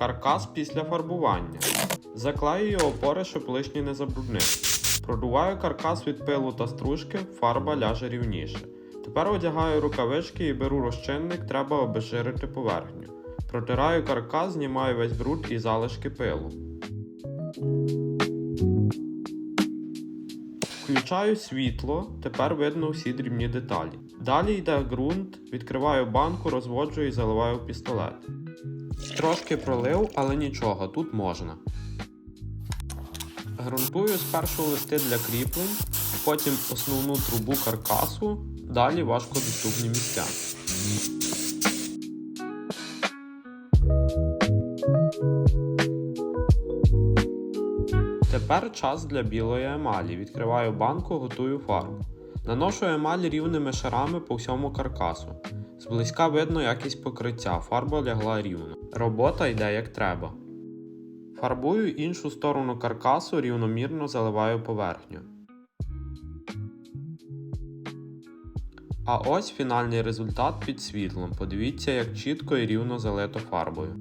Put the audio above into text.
Каркас після фарбування. Заклеюю опори, щоб лишні не забруднив. Продуваю каркас від пилу та стружки, фарба ляже рівніше. Тепер одягаю рукавички і беру розчинник, треба обезжирити поверхню. Протираю каркас, знімаю весь бруд і залишки пилу. Включаю світло, тепер видно всі дрібні деталі. Далі йде ґрунт, відкриваю банку, розводжу і заливаю пістолет. Трошки пролив, але нічого, тут можна. Грунтую спершу листи для кріплень, потім основну трубу каркасу, далі важкодоступні місця. Тепер час для білої емалі. Відкриваю банку, готую фарбу. Наношу емаль рівними шарами по всьому каркасу. Зблизька видно якість покриття, фарба лягла рівно. Робота йде як треба. Фарбую іншу сторону каркасу, рівномірно заливаю поверхню. А ось фінальний результат під світлом. Подивіться, як чітко і рівно залито фарбою.